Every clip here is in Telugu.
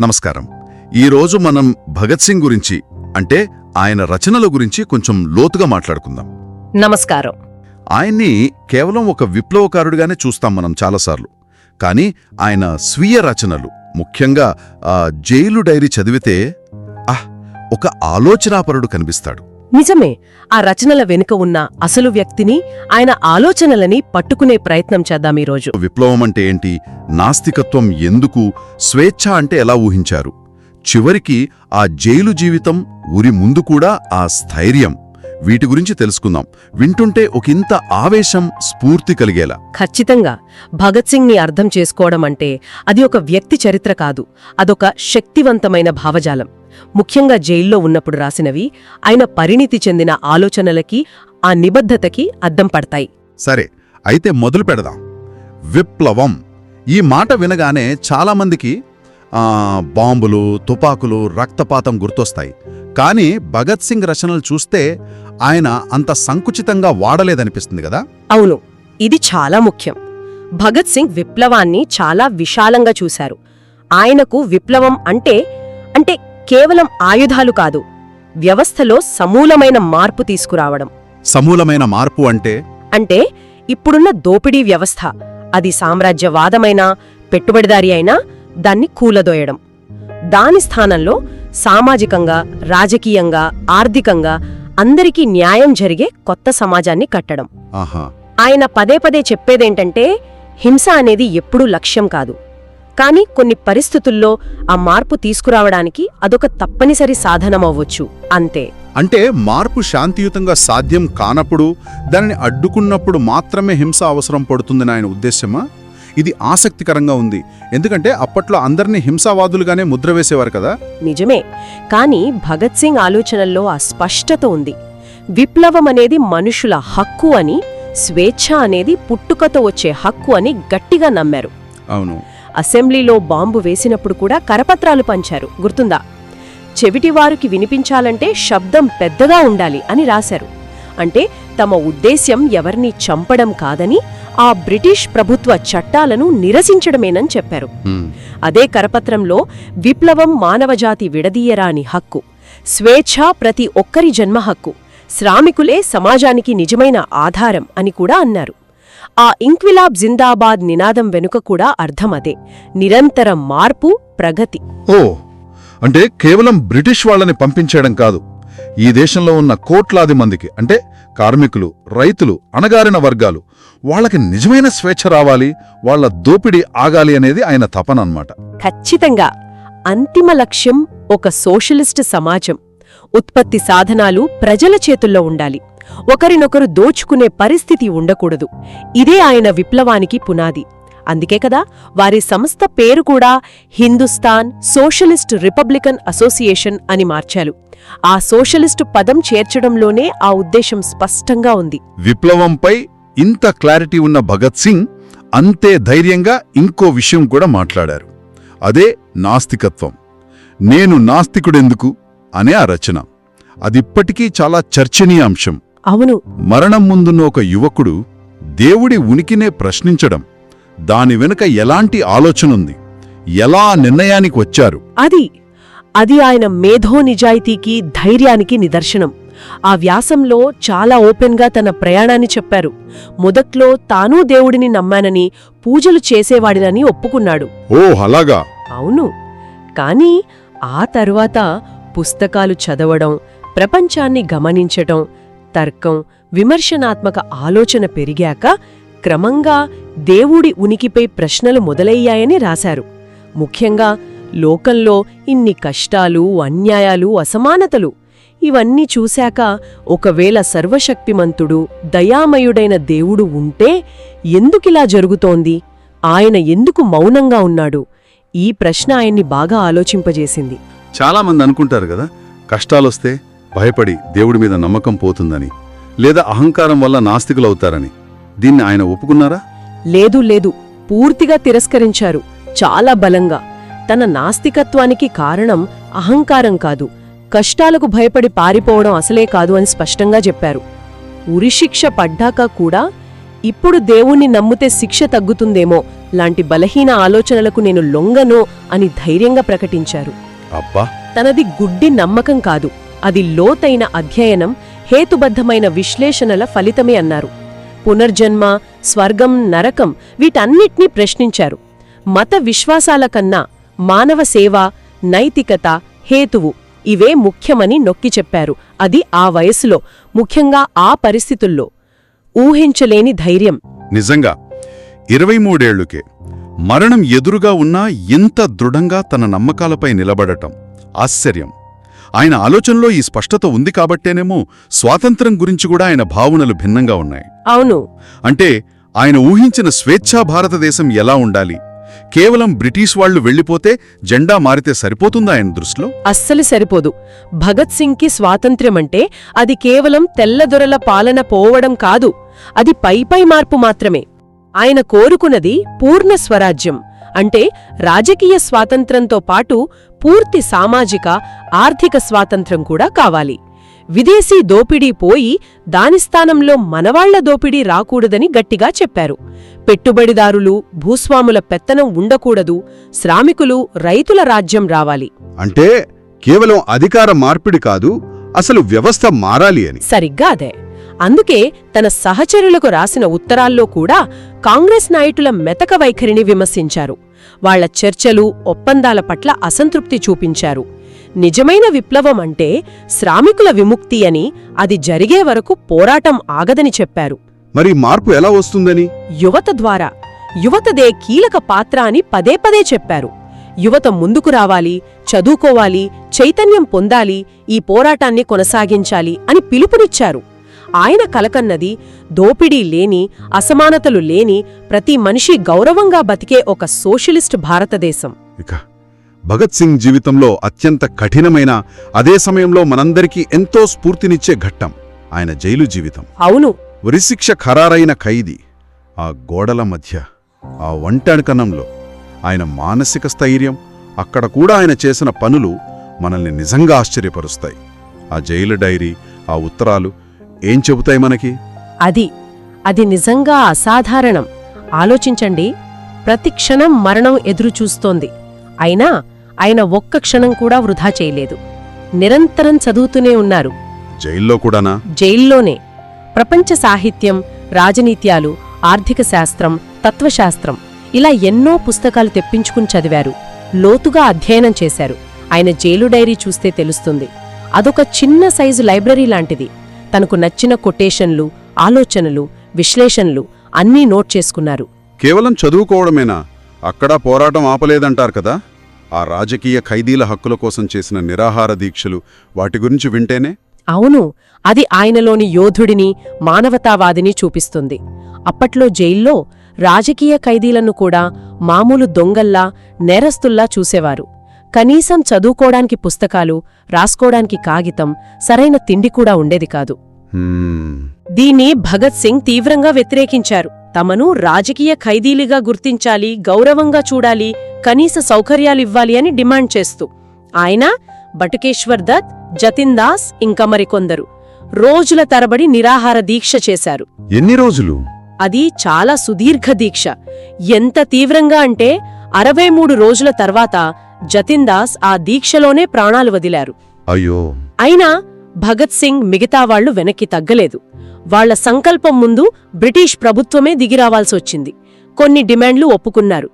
నమస్కారం. ఈరోజు మనం భగత్ సింగ్ గురించి అంటే ఆయన రచనల గురించి కొంచెం లోతుగా మాట్లాడుకుందాం. నమస్కారం. ఆయన్ని కేవలం ఒక విప్లవకారుడిగానే చూస్తాం మనం చాలాసార్లు. కానీ ఆయన స్వీయ రచనలు ముఖ్యంగా ఆ జైలు డైరీ చదివితే ఆహ్ ఒక ఆలోచనాపరుడు కనిపిస్తాడు. నిజమే ఆ రచనల వెనుక ఉన్న అసలు వ్యక్తిని ఆయన ఆలోచనలని పట్టుకునే ప్రయత్నం చేద్దాం ఈరోజు. విప్లవం అంటే ఏంటి? నాస్తికత్వం ఎందుకు? స్వేచ్ఛ అంటే ఎలా ఊహించారు? చివరికి ఆ జైలు జీవితం ఉరి ముందు కూడా ఆ స్థైర్యం. వీటి గురించి తెలుసుకుందాం. వింటుంటే ఒకంత ఆవేశం స్ఫూర్తి కలిగేలా. ఖచ్చితంగా. భగత్ సింగ్ని అర్థం చేసుకోవడం అంటే అది ఒక వ్యక్తి చరిత్ర కాదు. అదొక శక్తివంతమైన భావజాలం. ముఖ్యంగా జైల్లో ఉన్నప్పుడు రాసినవి ఆయన పరిణితి చెందిన ఆలోచనలకి ఆ నిబద్ధతకి అద్దం పడతాయి. సరే అయితే మొదలు పెడదాం. విప్లవం. ఈ మాట వినగానే చాలామందికి బాంబులు తుపాకులు రక్తపాతం గుర్తొస్తాయి. కానీ భగత్ సింగ్ రచనలు చూస్తే ఆయన అంత సంకుచితంగా వాడలేదనిపిస్తుంది కదా? అవును ఇది చాలా ముఖ్యం. భగత్ సింగ్ విప్లవాన్ని చాలా విశాలంగా చూశారు. ఆయనకు విప్లవం అంటే అంటే కేవలం ఆయుధాలు కాదు వ్యవస్థలో సమూలమైన మార్పు తీసుకురావడం. సమూలమైన మార్పు అంటే? అంటే ఇప్పుడున్న దోపిడీ వ్యవస్థ అది సామ్రాజ్యవాదమైనా పెట్టుబడిదారీ అయినా దాన్ని కూలదోయడం. దాని స్థానంలో సామాజికంగా రాజకీయంగా ఆర్థికంగా అందరికీ న్యాయం జరిగే కొత్త సమాజాన్ని కట్టడం. ఆయన పదే పదే చెప్పేదేంటంటే హింస అనేది ఎప్పుడూ లక్ష్యం కాదు. కానీ కొన్ని పరిస్థితుల్లో ఆ మార్పు తీసుకురావడానికి అదొక తప్పనిసరి సాధనమవ్వచ్చు. అంతే. అంటే మార్పు శాంతియుతంగా సాధ్యం కానప్పుడు దానిని అడ్డుకున్నప్పుడు మాత్రమే హింస అవసరం పడుతుందని ఆయన ఉద్దేశమా ఇది ఆసక్తికరంగా ఉంది. ఎందుకంటే అప్పట్లో అందరినీ హింసావాదులుగానే ముద్ర వేసేవారు కదా? నిజమే. కానీ భగత్ సింగ్ ఆలోచనల్లో ఆ స్పష్టత ఉంది. విప్లవం అనేది మనుషుల హక్కు అని స్వేచ్ఛ అనేది పుట్టుకతో వచ్చే హక్కు అని గట్టిగా నమ్మారు. అవును. అసెంబ్లీలో బాంబు వేసినప్పుడు కూడా కరపత్రాలు పంచారు. గుర్తుందా? చెవిటివారికి వినిపించాలంటే శబ్దం పెద్దగా ఉండాలి అని రాశారు. అంటే తమ ఉద్దేశ్యం ఎవరిని చంపడం కాదని ఆ బ్రిటిష్ ప్రభుత్వ చట్టాలను నిరసించడమేనని చెప్పారు. అదే కరపత్రంలో విప్లవం మానవజాతి విడదీయరాని హక్కు స్వేచ్ఛ ప్రతి ఒక్కరి జన్మ హక్కు శ్రామికులే సమాజానికి నిజమైన ఆధారం అని కూడా అన్నారు. ఆ ఇంక్విలాబ్ జిందాబాద్ నినాదం వెనుక కూడా అర్థమదే నిరంతర మార్పు ప్రగతి. ఓ అంటే కేవలం బ్రిటిష్ వాళ్ళని పంపించేయడం కాదు. ఈ దేశంలో ఉన్న కోట్లాది మందికి అంటే కార్మికులు రైతులు అణగారిన వర్గాలు వాళ్ళకి నిజమైన స్వేచ్ఛ రావాలి వాళ్ళ దోపిడీ ఆగాలి అనేది ఆయన తపన అన్నమాట. ఖచ్చితంగా. అంతిమ లక్ష్యం ఒక సోషలిస్ట్ సమాజం. ఉత్పత్తి సాధనాలు ప్రజల చేతుల్లో ఉండాలి. ఒకరినొకరు దోచుకునే పరిస్థితి ఉండకూడదు. ఇదే ఆయన విప్లవానికి పునాది. అందుకే కదా వారి సంస్థ పేరు కూడా హిందుస్థాన్ సోషలిస్ట్ రిపబ్లికన్ అసోసియేషన్ అని మార్చారు. ఆ సోషలిస్టు పదం చేర్చడంలోనే ఆ ఉద్దేశం స్పష్టంగా ఉంది. విప్లవంపై ఇంత క్లారిటీ ఉన్న భగత్ సింగ్ అంతే ధైర్యంగా ఇంకో విషయం కూడా మాట్లాడారు. అదే నాస్తికత్వం. నేను నాస్తికుడెందుకు? అనే ఆ రచన. అదిప్పటికీ చాలా చర్చనీయాంశం. అవును. మరణం ముందున్న ఒక యువకుడు దేవుడి ఉనికినే ప్రశ్నించడం దాని వెనుక ఎలాంటి ఆలోచనుంది ఎలా నిర్ణయానికి వచ్చారు? అది అది ఆయన మేధో నిజాయితీకి ధైర్యానికి నిదర్శనం. ఆ వ్యాసంలో చాలా ఓపెన్గా తన ప్రయాణాన్ని చెప్పారు. మొదట్లో తానూ దేవుడిని నమ్మానని పూజలు చేసేవాడినని ఒప్పుకున్నాడు. ఓ అలాగా? అవును. కాని ఆ తరువాత పుస్తకాలు చదవడం ప్రపంచాన్ని గమనించటం తర్కం విమర్శనాత్మక ఆలోచన పెరిగాక క్రమంగా దేవుడి ఉనికిపై ప్రశ్నలు మొదలయ్యాయని రాశారు. ముఖ్యంగా లోకంలో ఇన్ని కష్టాలు అన్యాయాలు అసమానతలు ఇవన్నీ చూశాక ఒకవేళ సర్వశక్తిమంతుడు దయామయుడైన దేవుడు ఉంటే ఎందుకిలా జరుగుతోంది? ఆయన ఎందుకు మౌనంగా ఉన్నాడు? ఈ ప్రశ్న ఆయన్ని బాగా ఆలోచింపజేసింది. చాలామంది అనుకుంటారు కదా కష్టాలొస్తే భయపడి దేవుడి మీద నమ్మకం పోతుందని లేదా అహంకారం వల్ల నాస్తికులవుతారని దీన్ని ఆయన ఒప్పుకున్నారా? లేదు లేదు. పూర్తిగా తిరస్కరించారు. చాలా బలంగా. తన నాస్తికత్వానికి కారణం అహంకారం కాదు. కష్టాలకు భయపడి పారిపోవడం అసలే కాదు అని స్పష్టంగా చెప్పారు. ఉరిశిక్ష పడ్డాక కూడా ఇప్పుడు దేవుణ్ణి నమ్మితే శిక్ష తగ్గుతుందేమో లాంటి బలహీన ఆలోచనలకు నేను లొంగను అని ధైర్యంగా ప్రకటించారు. అబ్బా! తనది గుడ్డి నమ్మకం కాదు. అది లోతైన అధ్యయనం హేతుబద్ధమైన విశ్లేషణల ఫలితమే అన్నారు. పునర్జన్మ స్వర్గం నరకం వీటన్నిటినీ ప్రశ్నించారు. మత విశ్వాసాల కన్నా మానవ సేవ నైతికత హేతువు ఇవే ముఖ్యమని నొక్కి చెప్పారు. అది ఆ వయసులో ముఖ్యంగా ఆ పరిస్థితుల్లో. ఊహించలేని ధైర్యం. నిజంగా ఇరవై మూడేళ్ళుకే మరణం ఎదురుగా ఉన్నా ఇంత దృఢంగా తన నమ్మకాలపై నిలబడటం ఆశ్చర్యం. ఆయన ఆలోచనలో ఈ స్పష్టత ఉంది కాబట్టేనేమో స్వాతంత్రం గురించి కూడా ఆయన భావనలు భిన్నంగా ఉన్నాయి. అవును. అంటే ఆయన ఊహించిన స్వేచ్ఛా భారతదేశం ఎలా ఉండాలి? కేవలం బ్రిటిష్ వాళ్ళు వెళ్ళిపోతే జెండా మారితే సరిపోతుందా ఆయన దృష్టిలో? అస్సలు సరిపోదు. భగత్ సింగ్కి స్వాతంత్ర్యమంటే అది కేవలం తెల్లదొరల పాలన పోవడం కాదు. అది పైపై మార్పు మాత్రమే. ఆయన కోరుకున్నది పూర్ణ స్వరాజ్యం. అంటే రాజకీయ స్వాతంత్రంతో పాటు పూర్తి సామాజిక ఆర్థిక స్వాతంత్రం కూడా కావాలి. విదేశీ దోపిడీ పోయి దాని స్థానంలో మనవాళ్ళ దోపిడీ రాకూడదని గట్టిగా చెప్పారు. పెట్టుబడిదారులు భూస్వాముల పెత్తనం ఉండకూడదు శ్రామికులు రైతుల రాజ్యం రావాలి. అంటే కేవలం అధికార మార్పిడి కాదు అసలు వ్యవస్థ మారాలి అని. సరిగ్గా అదే. అందుకే తన సహచరులకు రాసిన ఉత్తరాల్లో కూడా కాంగ్రెస్ నాయకుల మెతక వైఖరిని విమర్శించారు. వాళ్ళ చర్చలు ఒప్పందాల పట్ల అసంతృప్తి చూపించారు. నిజమైన విప్లవం అంటే శ్రామికుల విముక్తి అని అది జరిగే వరకు పోరాటం ఆగదని చెప్పారు. మరి మార్పు ఎలా వస్తుందని? యువత ద్వారా. యువతదే కీలక పాత్ర అని పదే పదే చెప్పారు. యువత ముందుకు రావాలి చదువుకోవాలి చైతన్యం పొందాలి ఈ పోరాటాన్ని కొనసాగించాలి అని పిలుపునిచ్చారు. ఆయన కలకన్నది దోపిడీ లేని అసమానతలు లేని ప్రతి మనిషి గౌరవంగా బతికే ఒక సోషలిస్ట్ భారతదేశం. ఇక భగత్ సింగ్ జీవితంలో అత్యంత కఠినమైన అదే సమయంలో మనందరికీ ఎంతో స్ఫూర్తినిచ్చే ఘట్టం ఆయన జైలు జీవితం. అవును. ఉరిశిక్ష ఖరారైన ఖైదీ ఆ గోడల మధ్య ఆ ఒంటరికనంలో ఆయన మానసిక స్థైర్యం అక్కడ కూడా ఆయన చేసిన పనులు మనల్ని నిజంగా ఆశ్చర్యపరుస్తాయి. ఆ జైలు డైరీ ఆ ఉత్తరాలు ఏం చెబుతాయి మనకి? అది అది నిజంగా అసాధారణం. ఆలోచించండి ప్రతి క్షణం మరణం ఎదురుచూస్తోంది అయినా ఆయన ఒక్క క్షణం కూడా వృధా చేయలేదు. నిరంతరం చదువుతూనే ఉన్నారు. జైల్లో కూడానా? జైల్లోనే. ప్రపంచ సాహిత్యం రాజనీత్యాలు ఆర్థిక శాస్త్రం తత్వశాస్త్రం ఇలా ఎన్నో పుస్తకాలు తెప్పించుకుని చదివారు. లోతుగా అధ్యయనం చేశారు. ఆయన జైలు డైరీ చూస్తే తెలుస్తుంది. అదొక చిన్న సైజు లైబ్రరీ లాంటిది. తనకు నచ్చిన కొటేషన్లు ఆలోచనలు విశ్లేషణలు అన్నీ నోట్ చేసుకున్నారు. కేవలం చదువుకోవడమేనా? అక్కడా పోరాటం ఆపలేదంటారు కదా? ఆ రాజకీయ ఖైదీల హక్కుల కోసం చేసిన నిరాహార దీక్షలు వాటి గురించి వింటేనే? అవును అది ఆయనలోని యోధుడిని మానవతావాదిని చూపిస్తుంది. అప్పట్లో జైల్లో రాజకీయ ఖైదీలను కూడా మామూలు దొంగల్లా నేరస్తుల్లా చూసేవారు. కనీసం చదువుకోడానికి పుస్తకాలు రాసుకోడానికి కాగితం సరైన తిండి కూడా ఉండేది కాదు. దీన్ని భగత్ సింగ్ తీవ్రంగా వ్యతిరేకించారు. తమను రాజకీయ ఖైదీలుగా గుర్తించాలి గౌరవంగా చూడాలి కనీస సౌకర్యాలివ్వాలి అని డిమాండ్ చేస్తూ. ఆయన బటుకేశ్వర్ దత్ జతిన్ దాస్ ఇంకా మరికొందరు. రోజుల తరబడి నిరాహార దీక్ష చేశారు. ఎన్ని రోజులు? అది చాలా సుదీర్ఘ దీక్ష. ఎంత తీవ్రంగా అంటే అరవై మూడు రోజుల తర్వాత జతిన్ దాస్ ఆ దీక్షలోనే ప్రాణాలు వదిలారు. అయ్యో. అయినా భగత్ సింగ్ మిగతా వాళ్ళు వెనక్కి తగ్గలేదు. వాళ్ళ సంకల్పం ముందు బ్రిటిష్ ప్రభుత్వమే దిగిరావాల్సొచ్చింది కొన్ని డిమాండ్లు ఒప్పుకున్నారు.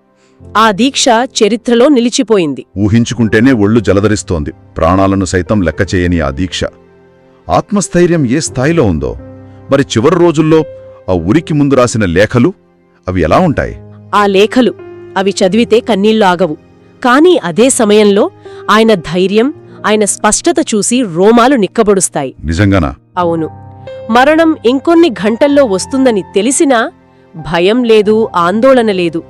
ఆ దీక్ష చరిత్రలో నిలిచిపోయింది. ఊహించుకుంటేనే ఒళ్ళు జలధరిస్తోంది. ప్రాణాలను సైతం లెక్క చేయని ఆ దీక్ష. ఆత్మస్థైర్యం ఏ స్థాయిలో ఉందో మరి చివరి రోజుల్లో ఆ ఉరికి ముందు రాసిన లేఖలు అవి ఎలా ఉంటాయి? ఆ లేఖలు అవి చదివితే కన్నీళ్ళు ఆగవు. కాని అదే సమయంలో ఆయన ధైర్యం ఆయన స్పష్టత చూసి రోమాలు నిక్కబొడుస్తాయి. నిజంగానా? అవును. మరణం ఇంకొన్ని ఘంటల్లో వస్తుందని తెలిసినా భయం లేదు ఆందోళన లేదు.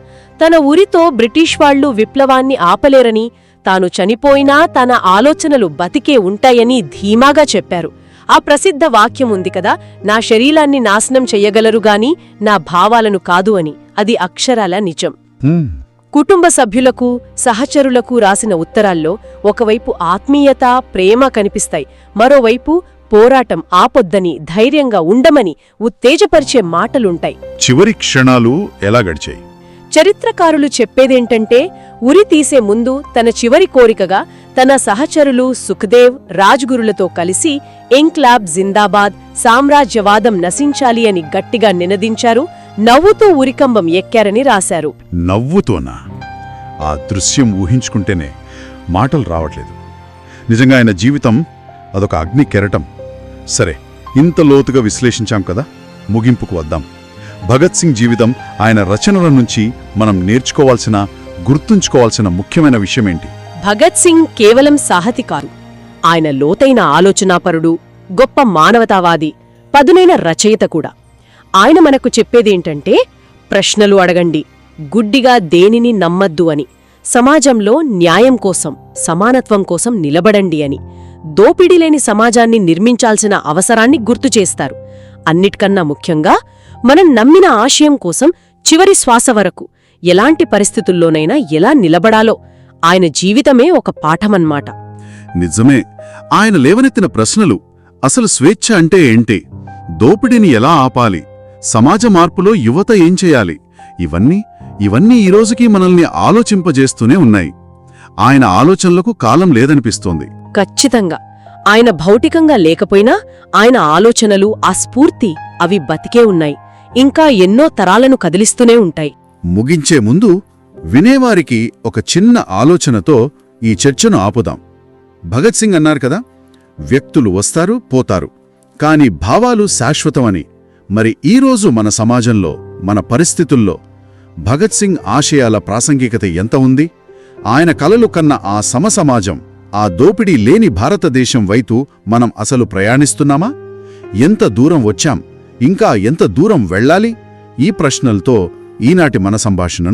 తన ఉరితో బ్రిటిష్ వాళ్ళు విప్లవాన్ని ఆపలేరని తాను చనిపోయినా తన ఆలోచనలు బతికే ఉంటాయని ధీమాగా చెప్పారు. ఆ ప్రసిద్ధ వాక్యం ఉంది కదా నా శరీరాన్ని నాశనం చెయ్యగలరుగాని నా భావాలను కాదు అని. అది అక్షరాల నిజం. కుటుంబ సభ్యులకు సహచరులకు రాసిన ఉత్తరాల్లో ఒకవైపు ఆత్మీయత ప్రేమ కనిపిస్తాయి. మరోవైపు పోరాటం ఆపొద్దని ధైర్యంగా ఉండమని ఉత్తేజపరిచే మాటలుంటాయి. చివరి క్షణాలు ఎలా గడిచాయి? చరిత్రకారులు చెప్పేదేంటంటే ఉరి తీసే ముందు తన చివరి కోరికగా తన సహచరులు సుఖదేవ్ రాజ్గురులతో కలిసి ఎంక్లాబ్ జిందాబాద్ సామ్రాజ్యవాదం నశించాలి అని గట్టిగా నినదించారు. నవ్వుతూ ఉరికంబం ఎక్కారని రాశారు. నవ్వుతోనా? ఆ దృశ్యం ఊహించుకుంటేనే మాటలు రావట్లేదు. నిజంగా ఆయన జీవితం అదొక అగ్ని కెరటం. సరే ఇంత లోతుగా విశ్లేషించాం కదా? ముగింపుకు వద్దాం. భగత్ సింగ్ జీవితం ఆయన రచనల నుంచి మనం నేర్చుకోవాల్సిన గుర్తుంచుకోవాల్సిన ముఖ్యమైన విషయమేంటి? భగత్ సింగ్ కేవలం సాహతి కాదు ఆయన లోతైన ఆలోచనాపరుడు గొప్ప మానవతావాది పదునైన రచయిత కూడా. ఆయన మనకు చెప్పేదేంటంటే ప్రశ్నలు అడగండి గుడ్డిగా దేనిని నమ్మద్దు అని. సమాజంలో న్యాయం కోసం సమానత్వం కోసం నిలబడండి అని. దోపిడీలేని సమాజాన్ని నిర్మించాల్సిన అవసరాన్ని గుర్తు చేస్తారు. అన్నిటికన్నా ముఖ్యంగా మనం నమ్మిన ఆశయం కోసం చివరి శ్వాస వరకు ఎలాంటి పరిస్థితుల్లోనైనా ఎలా నిలబడాలో ఆయన జీవితమే ఒక పాఠమన్మాట. నిజమే. ఆయన లేవనెత్తిన ప్రశ్నలు అసలు స్వేచ్ఛ అంటే ఏంటి? దోపిడీని ఎలా ఆపాలి? సమాజ మార్పులో యువత ఏం చేయాలి? ఇవన్నీ ఇవన్నీ ఈ రోజుకి మనల్ని ఆలోచింపజేస్తూనే ఉన్నాయి. ఆయన ఆలోచనలకు కాలం లేదనిపిస్తోంది. ఖచ్చితంగా. ఆయన భౌతికంగా లేకపోయినా ఆయన ఆలోచనలు ఆ స్ఫూర్తి అవి బతికే ఉన్నాయి. ఇంకా ఎన్నో తరాలను కదిలిస్తూనే ఉంటాయి. ముగించే ముందు వినేవారికి ఒక చిన్న ఆలోచనతో ఈ చర్చను ఆపుదాం. భగత్ సింగ్ అన్నారు కదా వ్యక్తులు వస్తారు పోతారు. కాని భావాలు శాశ్వతమని మరి ఈరోజు మన సమాజంలో మన పరిస్థితుల్లో భగత్ సింగ్ ఆశయాల ప్రాసంగికత ఎంత ఉంది? ఆయన కలలు కన్న ఆ సమసమాజం ఆ దోపిడీ లేని భారతదేశం వైపు మనం అసలు ప్రయాణిస్తున్నామా? ఎంత దూరం వచ్చాం? ఇంకా ఎంత దూరం వెళ్ళాలి? ఈ ప్రశ్నలతో ఈనాటి మన సంభాషణను